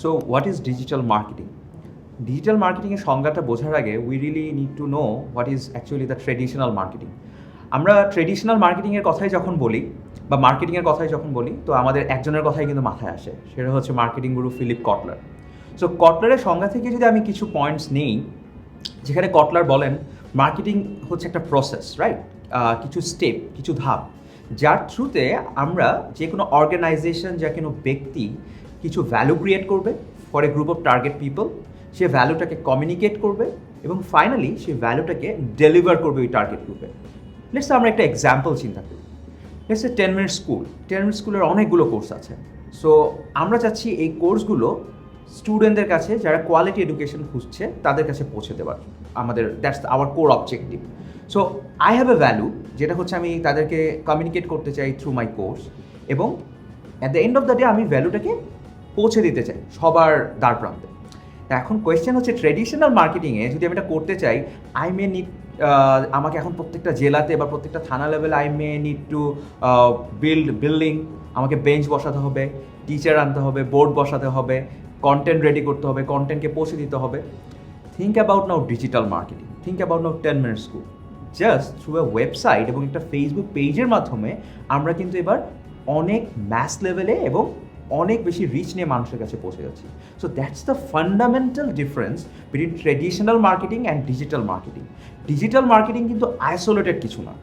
So what is digital marketing digital মার্কেটিংয়ের সংজ্ঞাটা বোঝার আগে we really need to know what is actually the traditional marketing আমরা traditional মার্কেটিংয়ের কথাই যখন বলি, বা মার্কেটিংয়ের কথাই যখন বলি, তো আমাদের একজনের কথাই কিন্তু মাথায় আসে। সেটা হচ্ছে মার্কেটিং গুরু ফিলিপ কটলার সো কটলারের সংজ্ঞা থেকে যদি আমি কিছু পয়েন্টস নেই, যেখানে কটলার বলেন মার্কেটিং হচ্ছে একটা প্রসেস রাইট কিছু স্টেপ কিছু ধাপ। যার থ্রুতে আমরা যে কোনো অর্গানাইজেশন যা কোনো ব্যক্তি কিছু ভ্যালু ক্রিয়েট করবে for a group of target people সে ভ্যালুটাকে কমিউনিকেট করবে এবং ফাইনালি সেই ভ্যালুটাকে ডেলিভার করবে ওই টার্গেট গ্রুপে লেটস আমরা একটা এক্সাম্পল চিন্তা করি। Let's a ten minute school ten minute স্কুলের অনেকগুলো কোর্স আছে। সো আমরা চাচ্ছি এই কোর্সগুলো স্টুডেন্টদের কাছে, যারা কোয়ালিটি এডুকেশন খুঁজছে, তাদের কাছে পৌঁছে দেওয়ার। আমাদের that's our core objective so I have a value যেটা হচ্ছে আমি তাদেরকে কমিউনিকেট করতে চাই থ্রু মাই কোর্স এবং at the end of the day আমি ভ্যালুটাকে পৌঁছে দিতে চাই সবার দ্বার প্রান্তে। এখন কোয়েশ্চেন হচ্ছে ট্রেডিশনাল মার্কেটিংয়ে যদি আমি এটা করতে চাই আই মে নিড আমাকে এখন প্রত্যেকটা জেলাতে বা প্রত্যেকটা থানা লেভেলে I may need to build building আমাকে বেঞ্চ বসাতে হবে টিচার আনতে হবে বোর্ড বসাতে হবে কন্টেন্ট রেডি করতে হবে কন্টেন্টকে পৌঁছে দিতে হবে। Think about now digital marketing think about now ten minute school just through a website এবং একটা ফেসবুক পেজের মাধ্যমে আমরা কিন্তু এবার অনেক ম্যাস লেভেলে এবং অনেক বেশি রিচ নিয়ে মানুষের কাছে পৌঁছে যাচ্ছি। So that's the fundamental difference between traditional marketing and digital marketing digital marketing কিন্তু আইসোলেটেড কিছু না।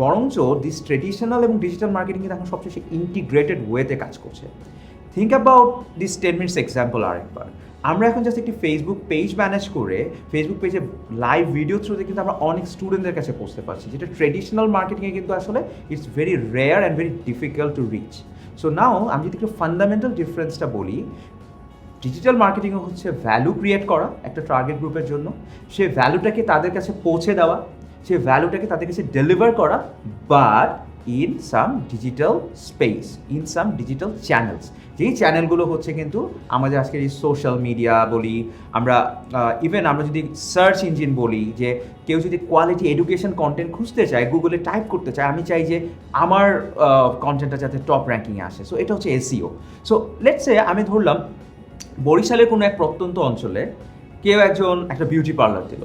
বরঞ্চ দিস ট্রেডিশনাল এবং ডিজিটাল মার্কেটিং কিন্তু এখন সবচেয়ে ইন্টিগ্রেটেড ওয়েতে কাজ করছে। Think about this ten minutes example আরেকবার। আমরা এখন জাস্ট একটি ফেসবুক পেজ ম্যানেজ করে ফেসবুক পেজে লাইভ ভিডিও থ্রুতে কিন্তু আমরা অনেক স্টুডেন্টদের কাছে পৌঁছতে পারছি যেটা ট্রেডিশনাল মার্কেটিংয়ে কিন্তু আসলে it's very rare and very difficult to reach so now আমি যদি একটু ফান্ডামেন্টাল ডিফারেন্সটা বলি ডিজিটাল মার্কেটিং হচ্ছে ভ্যালু ক্রিয়েট করা একটা টার্গেট গ্রুপের জন্য। সে ভ্যালুটাকে তাদের কাছে পৌঁছে দেওয়া, সে ভ্যালুটাকে তাদের কাছে ডেলিভার করা but in some digital space in some digital channels যেই চ্যানেলগুলো হচ্ছে কিন্তু আমাদের আজকের এই সোশ্যাল মিডিয়া বলি, আমরা ইভেন আমরা যদি সার্চ ইঞ্জিন বলি, যে কেউ যদি কোয়ালিটি এডুকেশন কন্টেন্ট খুঁজতে চায় গুগলে টাইপ করতে চায়, আমি চাই যে আমার কন্টেন্টটা যাতে টপ র্যাঙ্কিংয়ে আসে। সো এটা হচ্ছে এসিও সো লেটসে আমি ধরলাম, বরিশালের কোনো এক প্রত্যন্ত অঞ্চলে কেউ একজন একটা বিউটি পার্লার দিল।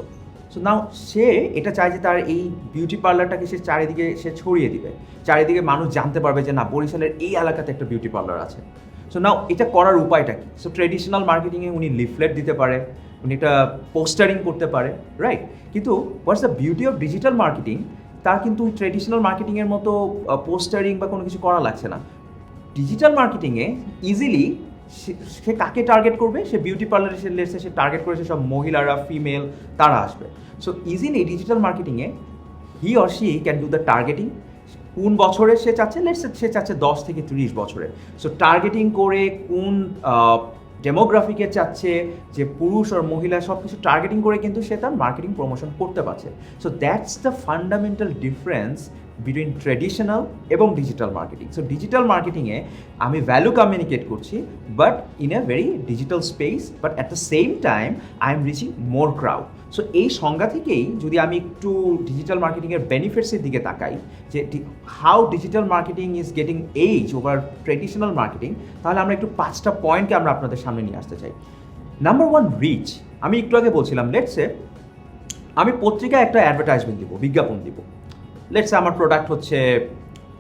সো নাও সে এটা চায় যে তার এই বিউটি পার্লারটাকে সে চারিদিকে সে ছড়িয়ে দিবে। চারিদিকে মানুষ জানতে পারবে যে না, বরিশালের এই এলাকাতে একটা বিউটি পার্লার আছে। সো নাও এটা করার উপায়টা কি? সো ট্রেডিশনাল মার্কেটিংয়ে উনি লিফলেট দিতে পারে, উনি এটা পোস্টারিং করতে পারে রাইট কিন্তু what's the beauty of digital marketing তার কিন্তু ট্রেডিশনাল মার্কেটিংয়ের মতো পোস্টারিং বা কোনো কিছু করা লাগছে না। ডিজিটাল মার্কেটিংয়ে ইজিলি সে কাকে টার্গেট করবে? সে বিউটি পার্লারে সে লেসে সে টার্গেট করেছে সব মহিলারা ফিমেল তারা আসবে। সো ইজ ইন এই digital মার্কেটিংয়ে he or she can do the targeting কোন বছরে সে চাচ্ছে? লেটস সে চাচ্ছে দশ থেকে তিরিশ বছরে। সো টার্গেটিং করে কোন ডেমোগ্রাফিকে চাচ্ছে যে পুরুষ আর মহিলা সব কিছু টার্গেটিং করে কিন্তু সে তার মার্কেটিং প্রমোশন করতে পারছে। So that's the fundamental difference between traditional এবং ডিজিটাল মার্কেটিং সো ডিজিটাল মার্কেটিংয়ে আমি ভ্যালু কমিউনিকেট করছি but in a very digital space but at the same time I am reaching more crowd so এই সংজ্ঞা থেকেই যদি আমি একটু ডিজিটাল মার্কেটিংয়ের বেনিফিটসের দিকে তাকাই, যে how digital marketing is getting edge over traditional marketing তাহলে আমরা একটু পাঁচটা পয়েন্টকে আমরা আপনাদের সামনে নিয়ে আসতে চাই। নাম্বার ওয়ান রিচ আমি একটু আগে বলছিলাম লেটসে আমি পত্রিকায় একটা অ্যাডভার্টাইজমেন্ট দিব, বিজ্ঞাপন দিব। লেটসে আমার প্রোডাক্ট হচ্ছে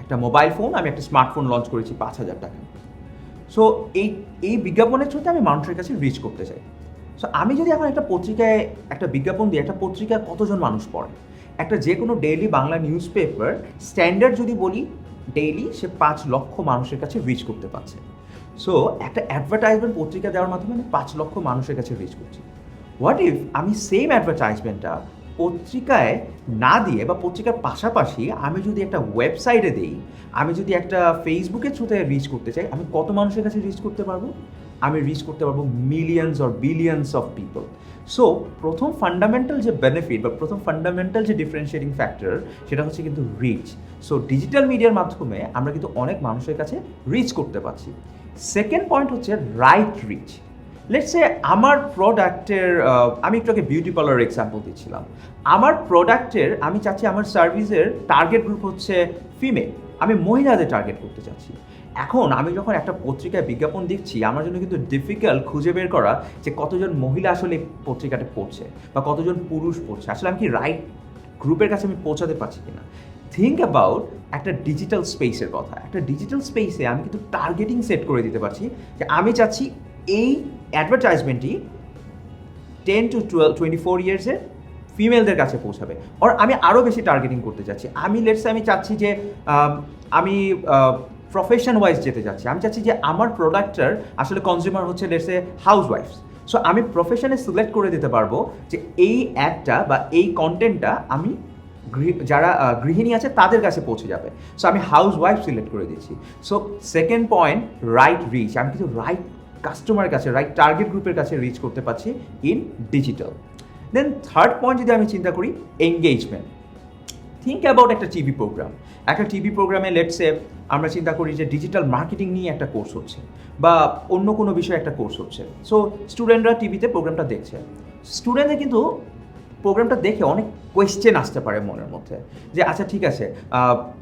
একটা মোবাইল ফোন আমি একটা স্মার্টফোন লঞ্চ করেছি পাঁচ হাজার টাকা সো এই এই বিজ্ঞাপনের থ্রুতে আমি মানুষের কাছে রিচ করতে চাই। সো আমি যদি এখন একটা পত্রিকায় একটা বিজ্ঞাপন দিই, একটা পত্রিকায় কতজন মানুষ পড়ে? একটা যে কোনো daily Bangla news paper standard যদি বলি ডেইলি সে পাঁচ লক্ষ মানুষের কাছে রিচ করতে পারছে। সো একটা অ্যাডভার্টাইজমেন্ট পত্রিকা দেওয়ার মাধ্যমে আমি পাঁচ লক্ষ মানুষের কাছে রিচ করছি। হোয়াট ইফ আমি সেম অ্যাডভার্টাইজমেন্টটা পত্রিকায় না দিয়ে বা পত্রিকার পাশাপাশি আমি যদি একটা ওয়েবসাইটে দিই, আমি যদি একটা ফেসবুকের থ্রুতে রিচ করতে চাই, আমি কত মানুষের কাছে রিচ করতে পারব? আমি রিচ করতে পারব millions or billions of people so প্রথম ফান্ডামেন্টাল যে বেনিফিট বা প্রথম ফান্ডামেন্টাল যে ডিফারেন্সিয়েটিং ফ্যাক্টর সেটা হচ্ছে কিন্তু রিচ সো ডিজিটাল মিডিয়ার মাধ্যমে আমরা কিন্তু অনেক মানুষের কাছে রিচ করতে পারছি। সেকেন্ড পয়েন্ট হচ্ছে রাইট রিচ লেটসে আমার প্রোডাক্টের আমি একটু আগে বিউটি পার্লার এক্সাম্পল দিচ্ছিলাম। আমার প্রোডাক্টের আমি চাচ্ছি আমার সার্ভিসের টার্গেট গ্রুপ হচ্ছে ফিমেল আমি মহিলাদের টার্গেট করতে চাচ্ছি। এখন আমি যখন একটা পত্রিকায় বিজ্ঞাপন দেখছি আমার জন্য কিন্তু ডিফিকাল্ট খুঁজে বের করা যে কতজন মহিলা আসলে পত্রিকাটা পড়ছে বা কতজন পুরুষ পড়ছে। আসলে আমি কি রাইট গ্রুপের কাছে আমি পৌঁছাতে পারছি কিনা? থিঙ্ক অ্যাবাউট একটা ডিজিটাল স্পেসের কথা। একটা ডিজিটাল স্পেসে আমি কিন্তু টার্গেটিং সেট করে দিতে পারছি যে আমি চাচ্ছি এই অ্যাডভার্টাইজমেন্টটি ten to twelve twenty four ইয়ার্সের ফিমেলদের কাছে পৌঁছাবে। আর আমি আরও বেশি টার্গেটিং করতে চাচ্ছি। আমি লেটসে আমি চাচ্ছি যে আমি প্রফেশন ওয়াইজ যেতে চাচ্ছি আমি চাচ্ছি যে আমার প্রোডাক্টটার আসলে কনজিউমার হচ্ছে লেটসে হাউস ওয়াইফস সো আমি প্রফেশনে সিলেক্ট করে দিতে পারব যে এই অ্যাডটা বা এই কন্টেন্টটা আমি যারা গৃহিণী আছে তাদের কাছে পৌঁছে যাবে। সো আমি হাউস ওয়াইফ সিলেক্ট করে দিচ্ছি। So second point right reach আমি কিন্তু রাইট কাস্টমারের কাছে রাইট টার্গেট গ্রুপের কাছে রিচ করতে পারছি in digital then third point যদি আমি চিন্তা করি এঙ্গেজমেন্ট থিঙ্ক অ্যাবাউট একটা টিভি প্রোগ্রাম একটা টিভি প্রোগ্রামে লেটসে আমরা চিন্তা করি যে ডিজিটাল মার্কেটিং নিয়ে একটা কোর্স হচ্ছে বা অন্য কোনো বিষয়ে একটা কোর্স হচ্ছে। সো স্টুডেন্টরা টিভিতে প্রোগ্রামটা দেখছে। স্টুডেন্টদের কিন্তু প্রোগ্রামটা দেখে অনেক কোয়েশ্চেন আসতে পারে মনের মধ্যে। যে আচ্ছা ঠিক আছে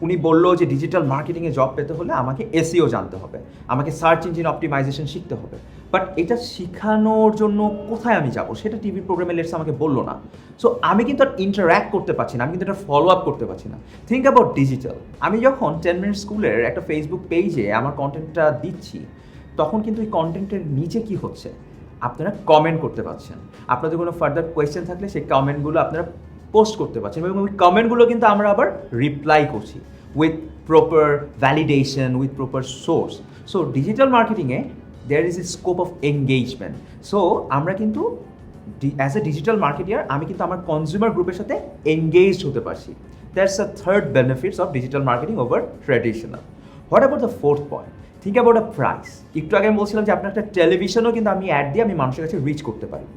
উনি বলল যে ডিজিটাল মার্কেটিংয়ে জব পেতে হলে আমাকে এসিও জানতে হবে। আমাকে সার্চ ইঞ্জিন অপটিমাইজেশন শিখতে হবে। বাট এটা শেখানোর জন্য কোথায় আমি যাব? সেটা টিভি প্রোগ্রামে লেটস আমাকে বলল না। সো আমি কিন্তু আর ইন্টারাক্ট করতে পারছি না, আমি কিন্তু এটা ফলো আপ করতে পারছি না। থিঙ্ক অ্যাবাউট ডিজিটাল আমি যখন টেন মিনিট স্কুলের একটা ফেসবুক পেজে আমার কন্টেন্টটা দিচ্ছি, তখন কিন্তু এই কন্টেন্টের নিচে কি হচ্ছে? আপনারা কমেন্ট করতে পারছেন। আপনাদের কোনো ফার্দার কোয়েশ্চেন থাকলে সেই কমেন্টগুলো আপনারা পোস্ট করতে পারছেন এবং ওই কমেন্টগুলো কিন্তু আমরা আবার রিপ্লাই করছি with proper validation with proper source so digital মার্কেটিংয়ে there is a scope of engagement so আমরা কিন্তু অ্যাজ এ ডিজিটাল মার্কেটিয়ার আমি কিন্তু আমার কনজিউমার গ্রুপের সাথে এঙ্গেজড হতে পারছি। That's a third benefits of digital marketing over traditional what about the fourth point think about a price একটু আগে আমি বলছিলাম যে আপনার একটা টেলিভিশনও কিন্তু আমি অ্যাড দিয়ে আমি মানুষের কাছে রিচ করতে পারি।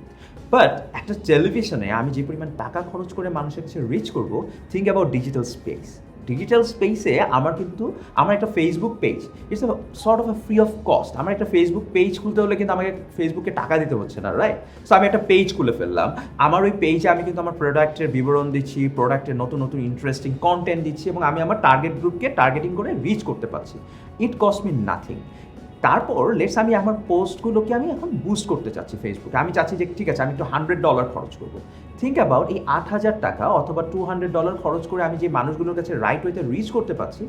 বাট একটা টেলিভিশনে আমি যে পরিমাণ টাকা খরচ করে মানুষের কাছে রিচ করব think about digital space digital স্পেসে আমার কিন্তু, আমার একটা Facebook page it's sort of a free of cost আমার একটা ফেসবুক পেজ খুলতে হলে কিন্তু আমাকে ফেসবুকে টাকা দিতে হচ্ছে না রাইট সো আমি একটা পেজ খুলে ফেললাম। আমার ওই পেজে আমি কিন্তু আমার প্রোডাক্টের বিবরণ দিচ্ছি প্রোডাক্টের নতুন নতুন ইন্টারেস্টিং কন্টেন্ট দিচ্ছি এবং আমি আমার টার্গেট গ্রুপকে টার্গেটিং করে রিচ করতে পারছি। ইট কস্ট মি নাথিং তারপর লেটস আমি আমার পোস্টগুলোকে আমি এখন বুস্ট করতে চাচ্ছি ফেসবুকে আমি চাচ্ছি যে, ঠিক আছে, আমি একটু হান্ড্রেড ডলার খরচ করব। থিঙ্ক অ্যাবাউট এই আট হাজার টাকা অথবা টু হান্ড্রেড ডলার খরচ করে আমি যে মানুষগুলোর কাছে রাইট ওয়েতে রিচ করতে পারছি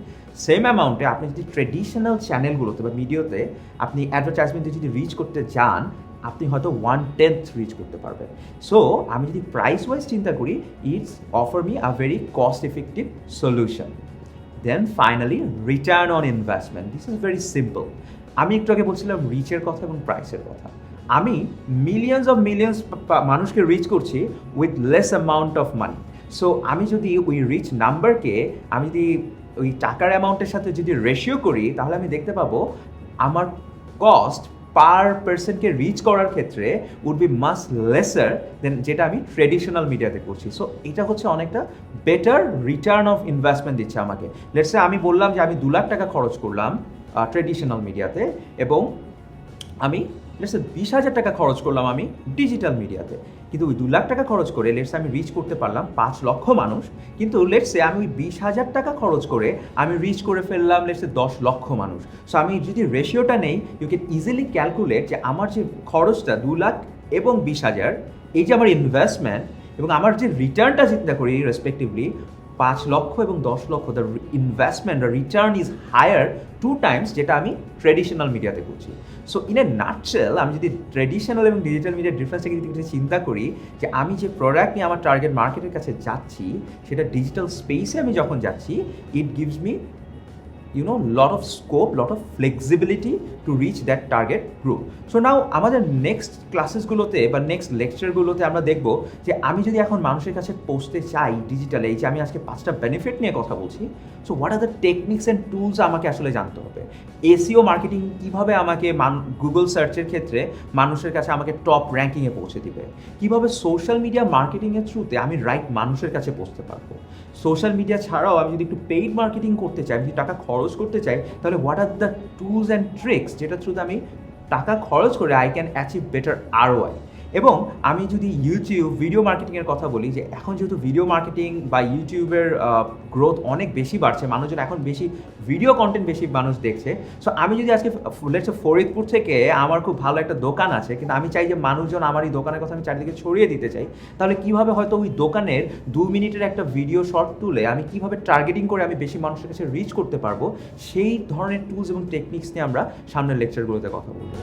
সেম অ্যামাউন্টে আপনি যদি ট্রেডিশনাল চ্যানেলগুলোতে বা ভিডিওতে আপনি অ্যাডভার্টাইজমেন্টে যদি রিচ করতে যান, আপনি হয়তো ওয়ান টেন্থ রিচ করতে পারবেন। সো আমি যদি প্রাইস ওয়াইজ চিন্তা করি it's offer me a very cost effective solution then finally return on investment this is very simple আমি একটু আগে বলছিলাম রিচের কথা এবং প্রাইসের কথা। আমি মিলিয়ন্স অফ মিলিয়ন্স মানুষকে রিচ করছি with less amount of money so আমি যদি ওই রিচ নাম্বারকে আমি যদি ওই টাকার অ্যামাউন্টের সাথে যদি রেশিও করি, তাহলে আমি দেখতে পাবো আমার কস্ট পার পার্সনকে রিচ করার ক্ষেত্রে would be much lesser than যেটা আমি ট্রেডিশনাল মিডিয়াতে করছি। সো এটা হচ্ছে অনেকটা বেটার রিটার্ন অফ ইনভেস্টমেন্ট দিচ্ছে আমাকে। লেটসে আমি বললাম যে আমি দু লাখ টাকা খরচ করলাম। ট্রেডিশনাল মিডিয়াতে এবং আমি লেটসে বিশ হাজার টাকা খরচ করলাম আমি ডিজিটাল মিডিয়াতে কিন্তু ওই দু লাখ টাকা খরচ করে লেটসে আমি রিচ করতে পারলাম পাঁচ লক্ষ মানুষ, কিন্তু লেটসে আমি ওই বিশ হাজার টাকা খরচ করে আমি রিচ করে ফেললাম লেটসে দশ লক্ষ মানুষ। সো আমি যদি রেশিওটা নেই ইউ ক্যান ইজিলি ক্যালকুলেট যে আমার যে খরচটা দু লাখ এবং বিশ হাজার, এই যে আমার ইনভেস্টমেন্ট এবং আমার যে রিটার্নটা চিন্তা করি রেসপেক্টিভলি পাঁচ লক্ষ এবং দশ লক্ষ the investment return is higher two times যেটা আমি ট্রেডিশনাল মিডিয়াতে করছি। সো ইন এ নাটসেল আমি যদি ট্রেডিশনাল এবং ডিজিটাল মিডিয়ার ডিফারেন্সটাকে যদি চিন্তা করি, যে আমি যে প্রোডাক্ট নিয়ে আমার টার্গেট মার্কেটের কাছে যাচ্ছি, সেটা ডিজিটাল স্পেসে আমি যখন যাচ্ছি it gives me you know, lot of scope, lot of flexibility to reach that target group. So now আমাদের নেক্সট ক্লাসেসগুলোতে বা নেক্সট লেকচারগুলোতে আমরা দেখব যে আমি যদি এখন মানুষের কাছে পৌঁছতে চাই ডিজিটালে এই যে আমি আজকে পাঁচটা বেনিফিট নিয়ে কথা বলছি। So what are the techniques and tools আমাকে আসলে জানতে হবে? এসিও মার্কেটিং কীভাবে আমাকে মান গুগল সার্চের ক্ষেত্রে মানুষের কাছে আমাকে টপ র্যাঙ্কিংয়ে পৌঁছে দিবে? কীভাবে সোশ্যাল মিডিয়া মার্কেটিংয়ের থ্রুতে আমি রাইট মানুষের কাছে পৌঁছতে পারব? সোশ্যাল মিডিয়া ছাড়াও আমি যদি একটু পেইড মার্কেটিং করতে চাই, আমি যদি টাকা খরচ করতে চাই, তাহলে what are the tools and tricks যেটা থ্রুতে আমি টাকা খরচ করে I can achieve better ROI এবং আমি যদি ইউটিউব ভিডিও মার্কেটিংয়ের কথা বলি যে এখন যেহেতু ভিডিও মার্কেটিং বা ইউটিউবের গ্রোথ অনেক বেশি বাড়ছে, মানুষজন এখন বেশি ভিডিও কন্টেন্ট বেশি মানুষ দেখছে। সো আমি যদি আজকে লেটস ফরিদপুর থেকে আমার খুব ভালো একটা দোকান আছে, কিন্তু আমি চাই যে মানুষজন আমার এই দোকানের কথা আমি চারিদিকে ছড়িয়ে দিতে চাই, তাহলে কীভাবে হয়তো ওই দোকানের দু মিনিটের একটা ভিডিও শর্ট তুলে আমি কীভাবে টার্গেটিং করে আমি বেশি মানুষের কাছে রিচ করতে পারব, সেই ধরনের টুলস এবং টেকনিক্স নিয়ে আমরা সামনের লেকচারগুলোতে কথা বলব।